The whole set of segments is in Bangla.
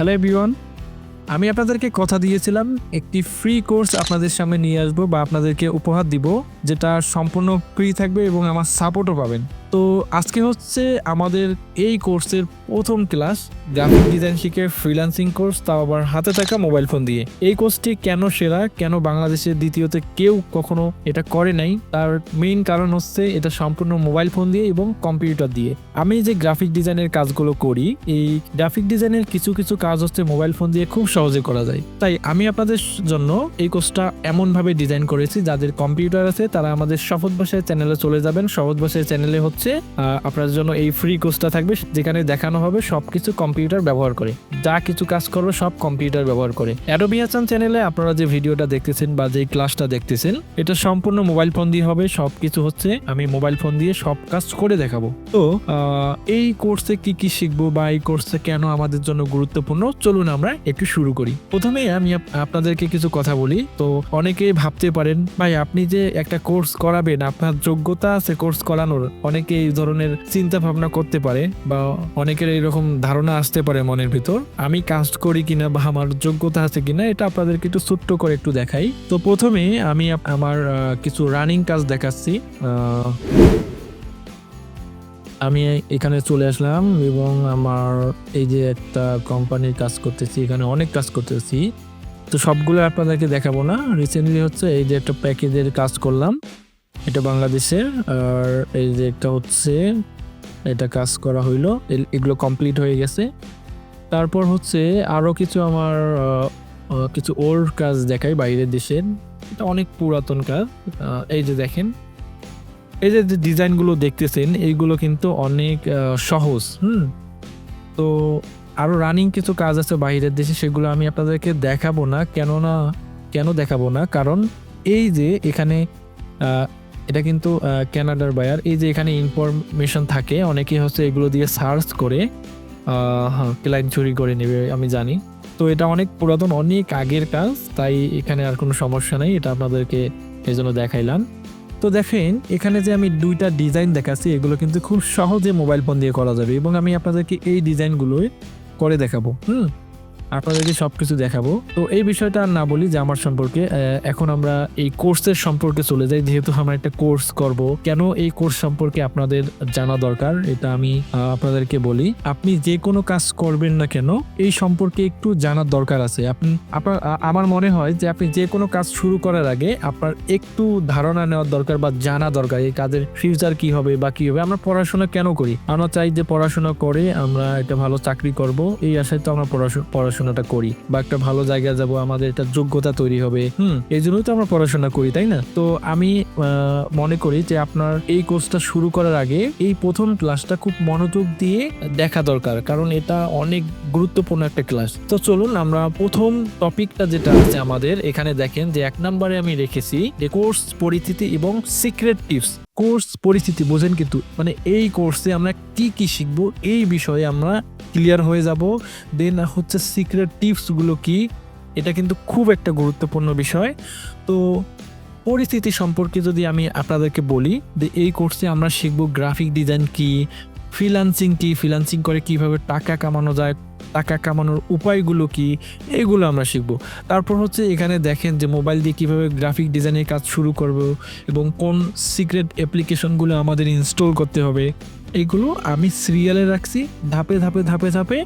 হ্যালো এভরিওয়ান আমি আপনাদেরকে কথা দিয়েছিলাম, একটি ফ্রি কোর্স আপনাদের সামনে নিয়ে আসব বা আপনাদেরকে উপহার দিব, যেটা সম্পূর্ণ ফ্রি থাকবে এবং আমার সাপোর্টও পাবেন। তো আজকে হচ্ছে আমাদের এই কোর্সের প্রথম ক্লাস গ্রাফিক ডিজাইন শিখে ফ্রিল্যান্সিং কোর্স তাও আবার হাতে থাকা মোবাইল ফোন দিয়ে। এই কোর্সটি কেন সেরা, কেন বাংলাদেশের দ্বিতীয়তে কেউ কখনো এটা করে নাই? তার মেইন কারণ হচ্ছে এটা সম্পূর্ণ মোবাইল ফোন দিয়ে এবং কম্পিউটার দিয়ে। আমি যে গ্রাফিক ডিজাইনের কাজগুলো করি, এই গ্রাফিক ডিজাইনের কিছু কিছু কাজ হচ্ছে মোবাইল ফোন দিয়ে খুব সহজে করা যায়। তাই আমি আপনাদের জন্য এই কোর্সটা এমনভাবে ডিজাইন করেছি, যাদের কম্পিউটার আছে, তারা আমাদের সহজ ভাষায় চ্যানেলে চলে যাবেন। সহজ ভাষায় চ্যানেলে হচ্ছে আহ, আপনাদের জন্য এই ফ্রি কোর্সটা থাকবে যেখানে দেখানো হবে সবকিছু কম্পিউটার ব্যবহার করে। যা কিছু কাজ করবে সব কম্পিউটার ব্যবহার করে। অ্যাডোবি হাসান চ্যানেলে আপনারা যে ভিডিওটা দেখতেছেন বা যে ক্লাসটা দেখতেছেন এটা সম্পূর্ণ মোবাইল ফোন দিয়ে হবে সব কিছু হচ্ছে আমি মোবাইল ফোন দিয়ে সব কাজ করে দেখাবো। তো এই কোর্সে কি কি শিখব বা এই কোর্সে কেন আমাদের জন্য গুরুত্বপূর্ণ চলুন আমরা একটু শুরু করি। প্রথমেই আমি আপনাদেরকে কিছু কথা বলি। তো অনেকেই ভাবতে পারেন ভাই আপনি যে একটা কোর্স করাবেন আপনার যোগ্যতা আছে কোর্স করানোর অনেকে এই ধরনের চিন্তা ভাবনা করতে পারে বা অনেকের এরকম ধারণা আসতে পারে মনের ভিতর। আমি কাজ করি কিনা বা আমার যোগ্যতা আছে কিনা, এটা আপনাদেরকে একটু ছোট্ট করে একটু দেখাই। তো প্রথমে আমি আমার কিছু রানিং কাজ দেখাচ্ছি। আমি এখানে চলে আসলাম এবং আমার এই যে একটা কোম্পানির কাজ করতেছি, এখানে অনেক কাজ করতেছি। তো সবগুলো আপনাদেরকে দেখাবো না। রিসেন্টলি হচ্ছে এই যে একটা প্যাকেজের কাজ করলাম। এটা বাংলাদেশের, আর এই যে একটা হচ্ছে, এটা কাজ করা হইল এগুলো কমপ্লিট হয়ে গেছে। তারপর হচ্ছে আরও কিছু আমার কিছু ওর কাজ দেখাই বাইরের দেশের। এটা অনেক পুরাতন কাজ এই যে দেখেন। এই যে ডিজাইনগুলো দেখতেছেন, এইগুলো কিন্তু অনেক সহজ, হুম? তো আরও রানিং কিছু কাজ আছে বাইরের দেশে, সেগুলো আমি আপনাদেরকে দেখাবো না, কেননা, কেন দেখাবো না? কারণ এই যে এখানে এটা কিন্তু আহ, কানাডার বায়ার এই যে এখানে ইনফরমেশন থাকে অনেকে হচ্ছে এগুলো দিয়ে সার্চ করে ক্লাইন্ট চুরি করে নেবে আমি জানি। তো এটা অনেক পুরাতন অনেক আগের কাজ তাই এখানে আর কোনো সমস্যা নেই এটা আপনাদেরকে এই জন্য দেখাইলাম। তো দেখেন এখানে যে আমি দুইটা ডিজাইন দেখাচ্ছি এগুলো কিন্তু খুব সহজে মোবাইল ফোন দিয়ে করা যাবে এবং আমি আপনাদেরকে এই ডিজাইনগুলোই করে দেখাবো হুম? আপনাদেরকে সব কিছু দেখাবো। তো এই বিষয়টা আর না বলি যে আমার সম্পর্কে এখন আমরা এই কোর্সের সম্পর্কে চলে যাই। যেহেতু আমরা একটা কোর্স করব, কেন এই কোর্স সম্পর্কে আপনাদের জানা দরকার এটা আমি আপনাদেরকে বলি। আপনি যে কোনো কাজ করবেন না কেন, এই সম্পর্কে একটু জানার দরকার আছে। আপনি, আপনার আমার মনে হয় যে আপনি যে কোনো কাজ শুরু করার আগে আপনার একটু ধারণা নেওয়ার দরকার বা জানা দরকার এই কাজের ফিউচার কি হবে বা কি হবে। আমরা পড়াশোনা কেন করি? আমরা চাই যে পড়াশোনা করে আমরা একটা ভালো চাকরি করব। এই আশায় তো আমরা পড়াশো- পড়াশোনাটা করি বা একটা ভালো জায়গায় যাব, আমাদের একটা যোগ্যতা তৈরি হবে। হুম, এই জন্যই তো আমরা পড়াশোনা করি, তাই না? তো আমি মনে করি যে আপনার এই কোর্সটা শুরু করার আগে এই প্রথম ক্লাসটা খুব মনোযোগ দিয়ে দেখা দরকার, কারণ এটা অনেক গুরুত্বপূর্ণ একটা ক্লাস। তো চলুন আমরা প্রথম টপিকটা যেটা আছে আমাদের, এখানে দেখেন যে এক নম্বরে আমি রেখেছি যে কোর্স পরিস্থিতি এবং সিক্রেট টিপস। কোর্স পরিস্থিতি বোঝেন কিন্তু মানে এই কোর্সে আমরা কি কি শিখব, এই বিষয়ে আমরা ক্লিয়ার হয়ে যাব। দেন হচ্ছে সিক্রেট টিপসগুলো কি? এটা কিন্তু খুব একটা গুরুত্বপূর্ণ বিষয়। তো, পরিস্থিতি সম্পর্কে যদি আমি আপনাদেরকে বলি, যে এই কোর্সে আমরা শিখব গ্রাফিক ডিজাইন কি ফ্রিল্যান্সিং কি ফ্রিল্যান্সিং করে কীভাবে টাকা কামানো যায়, টাকা কামানোর উপায়গুলো কি, এগুলো আমরা শিখব। তারপর হচ্ছে এখানে দেখেন যে মোবাইল দিয়ে কীভাবে গ্রাফিক ডিজাইনের কাজ শুরু করব এবং কোন সিক্রেট অ্যাপ্লিকেশনগুলো আমাদের ইনস্টল করতে হবে। এগুলো আমি সিরিয়ালে রাখছি, ধাপে ধাপে ধাপে ধাপে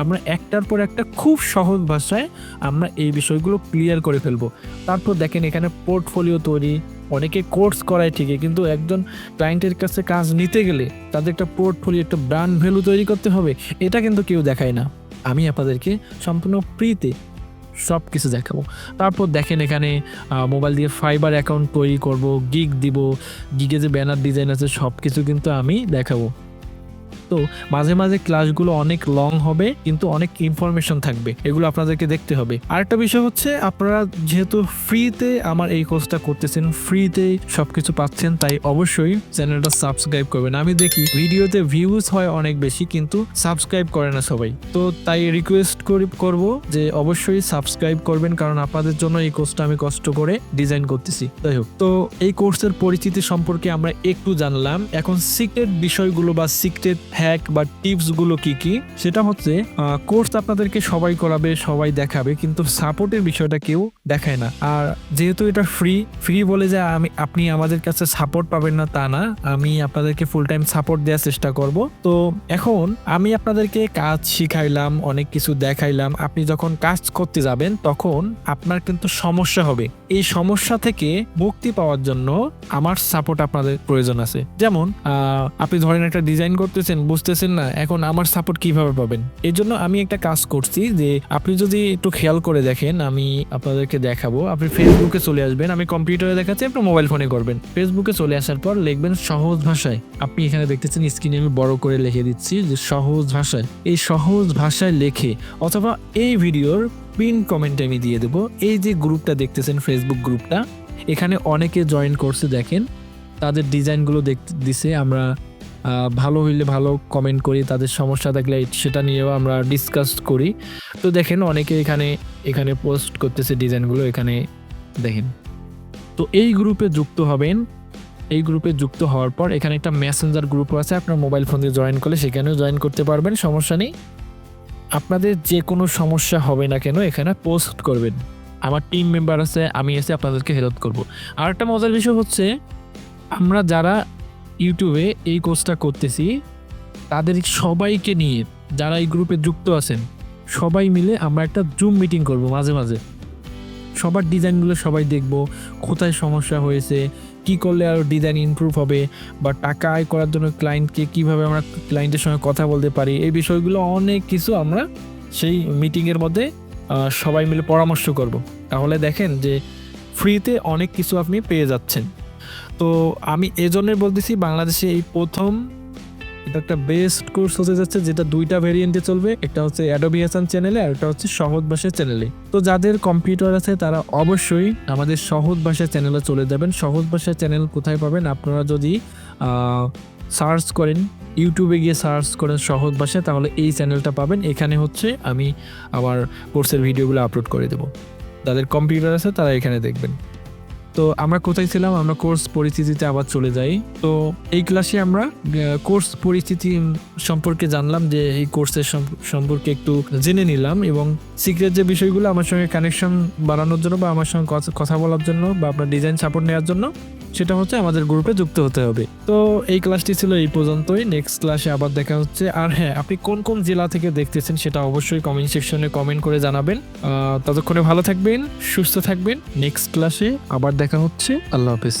আমরা একটার পর একটা খুব সহজ ভাষায় আমরা এই বিষয়গুলো ক্লিয়ার করে ফেলব। তারপর দেখেন এখানে পোর্টফোলিও তৈরি, অনেকে কোর্স করায় ঠিকই, কিন্তু একজন ক্লায়েন্টের কাছে কাজ নিতে গেলে তাদের একটা পোর্টফোলিও একটা ব্র্যান্ড ভ্যালু তৈরি করতে হবে, এটা কিন্তু কেউ দেখায় না। আমি আপনাদেরকে সম্পূর্ণ ফ্রিতে সব কিছু দেখাবো। তারপর দেখেন এখানে মোবাইল দিয়ে ফাইবার অ্যাকাউন্ট তৈরি করব গিগ দিব গিগে যে ব্যানার ডিজাইন আছে সব কিছু কিন্তু আমি দেখাবো। তো মাঝে মাঝে ক্লাসগুলো অনেক লং হবে, কিন্তু অনেক ইনফরমেশন থাকবে। এগুলো আপনাদেরকে দেখতে হবে। আরেকটা বিষয় হচ্ছে, আপনারা যেহেতু ফ্রিতে আমার এই কোর্সটা করতেছেন ফ্রিতে সবকিছু পাচ্ছেন, তাই অবশ্যই চ্যানেলটা সাবস্ক্রাইব করবেন। আমি দেখি, ভিডিওতে ভিউজ হয় অনেক বেশি, কিন্তু সাবস্ক্রাইব করে না সবাই। তো তাই রিকোয়েস্ট করি, করব যে অবশ্যই সাবস্ক্রাইব করবেন, কারণ আপনাদের জন্য এই কোর্সটা আমি কষ্ট করে ডিজাইন করতেছি। যাই হোক, তো এই কোর্সের পরিচিতি সম্পর্কে আমরা একটু জানলাম। এখন সিক্রেট বিষয়গুলো বা সিক্রেট হ্যাক বা টিপসগুলো কি কি? সেটা হচ্ছে কোর্স আপনাদেরকে সবাই করাবে, সবাই দেখাবে, কিন্তু সাপোর্টের বিষয়টা কেউ দেখায় না। আর যেহেতু এটা ফ্রি ফ্রি বলে যে আমি, আপনি আমাদের কাছে সাপোর্ট পাবেন না, তা না। আমি আপনাদেরকে ফুল টাইম সাপোর্ট দেওয়ার চেষ্টা করব। তো এখন আমি আপনাদেরকে কাজ শিখাইলাম, অনেক কিছু দেখাইলাম। আপনি যখন কাজ করতে যাবেন, তখন আপনার কিন্তু সমস্যা হবে। এই সমস্যা থেকে মুক্তি পাওয়ার জন্য আমার সাপোর্ট আপনাদের প্রয়োজন আছে। যেমন আপনি ধরেন একটা ডিজাইন করতেছেন, বুঝতেছেন না, এখন আমার সাপোর্ট কীভাবে পাবেন? এর জন্য আমি একটা কাজ করছি যে, আপনি যদি একটু খেয়াল করে দেখেন, আমি আপনাদেরকে দেখাবো। আপনি ফেসবুকে চলে আসবেন, আমি কম্পিউটারে দেখাচ্ছি, আপনি মোবাইল ফোনে করবেন। ফেসবুকে চলে আসার পর লিখবেন সহজ ভাষায়। আপনি এখানে দেখতেছেন স্ক্রিনে আমি বড় করে লিখে দিচ্ছি যে সহজ ভাষায়। এই সহজ ভাষায় লেখে অথবা এই ভিডিওর পিন কমেন্টে আমি দিয়ে দেবো। এই যে গ্রুপটা দেখতেছেন ফেসবুক গ্রুপটা, এখানে অনেকে জয়েন করছে, দেখেন। তাদের ডিজাইনগুলো দেখতে দিছে, আমরা ভালো হইলে ভালো কমেন্ট করি, তাদের সমস্যা থাকলে সেটা নিয়েও আমরা ডিসকাস করি। তো দেখেন, অনেকে এখানে এখানে পোস্ট করতেছে ডিজাইনগুলো এখানে দেখেন। তো এই গ্রুপে যুক্ত হবেন। এই গ্রুপে যুক্ত হওয়ার পর এখানে একটা মেসেঞ্জার গ্রুপ আছে, আপনার মোবাইল ফোন দিয়ে জয়েন করলে সেখানেও জয়েন করতে পারবেন, সমস্যা নেই। আপনাদের যে কোনো সমস্যা হবে না কেন এখানে পোস্ট করবেন। আমার টিম মেম্বার আছে, আমি এসে আপনাদেরকে হেল্প করব। আর একটা মজার বিষয় হচ্ছে, আমরা যারা ইউটিউবে এই কোর্সটা করতেছি, তাদের সবাইকে নিয়ে যারা এই গ্রুপে যুক্ত আছেন, সবাই মিলে আমরা একটা জুম মিটিং করব মাঝে মাঝে। সবার ডিজাইনগুলো সবাই দেখব, কোথায় সমস্যা হয়েছে কি করলে আরও ডিজাইন ইমপ্রুভ হবে বা টাকা আয় করার জন্য ক্লায়েন্টকে কীভাবে আমরা ক্লায়েন্টের সঙ্গে কথা বলতে পারি, এই বিষয়গুলো অনেক কিছু আমরা সেই মিটিংয়ের মধ্যে সবাই মিলে পরামর্শ করব। তাহলে দেখেন যে ফ্রিতে অনেক কিছু আপনি পেয়ে যাচ্ছেন। তো আমি এজন্যই বলতেছি বাংলাদেশে এই প্রথম এটা একটা বেস্ট কোর্স হতে যাচ্ছে, যেটা দুইটা ভেরিয়েন্টে চলবে। একটা হচ্ছে অ্যাডোবি হাসান চ্যানেলে আর একটা হচ্ছে সহজ ভাষা চ্যানেলে তো যাদের কম্পিউটার আছে, তারা অবশ্যই আমাদের সহজ ভাষা চ্যানেলে চলে যাবেন। সহজ ভাষা চ্যানেল কোথায় পাবেন? আপনারা যদি সার্চ করেন ইউটিউবে গিয়ে সার্চ করেন সহজ ভাষায়, তাহলে এই চ্যানেলটা পাবেন। এখানে হচ্ছে আমি আমার কোর্সের ভিডিওগুলো আপলোড করে দেবো। যাদের কম্পিউটার আছে, তারা এখানে দেখবেন। তো আমরা কোথায় ছিলাম? আমরা কোর্স পরিস্থিতিতে আবার চলে যাই। তো এই ক্লাসে আমরা কোর্স পরিস্থিতি সম্পর্কে জানলাম যে এই কোর্সের সম্পর্কে একটু জেনে নিলাম এবং সিক্রেট যে বিষয়গুলো, আমার সঙ্গে কানেকশন বাড়ানোর জন্য বা আমার সঙ্গে কথা- বলার জন্য বা আপনার ডিজাইন সাপোর্ট নেওয়ার জন্য সেটা হচ্ছে আমাদের গ্রুপে যুক্ত হতে হবে। তো এই ক্লাসটি ছিল এই পর্যন্তই। নেক্সট ক্লাসে আবার দেখা হচ্ছে। আর হ্যাঁ আপনি কোন কোন জেলা থেকে দেখতেছেন সেটা অবশ্যই কমেন্ট সেকশনে কমেন্ট করে জানাবেন। ততক্ষণে ভালো থাকবেন, সুস্থ থাকবেন। নেক্সট ক্লাসে আবার দেখা হচ্ছে। আল্লাহ হাফেজ।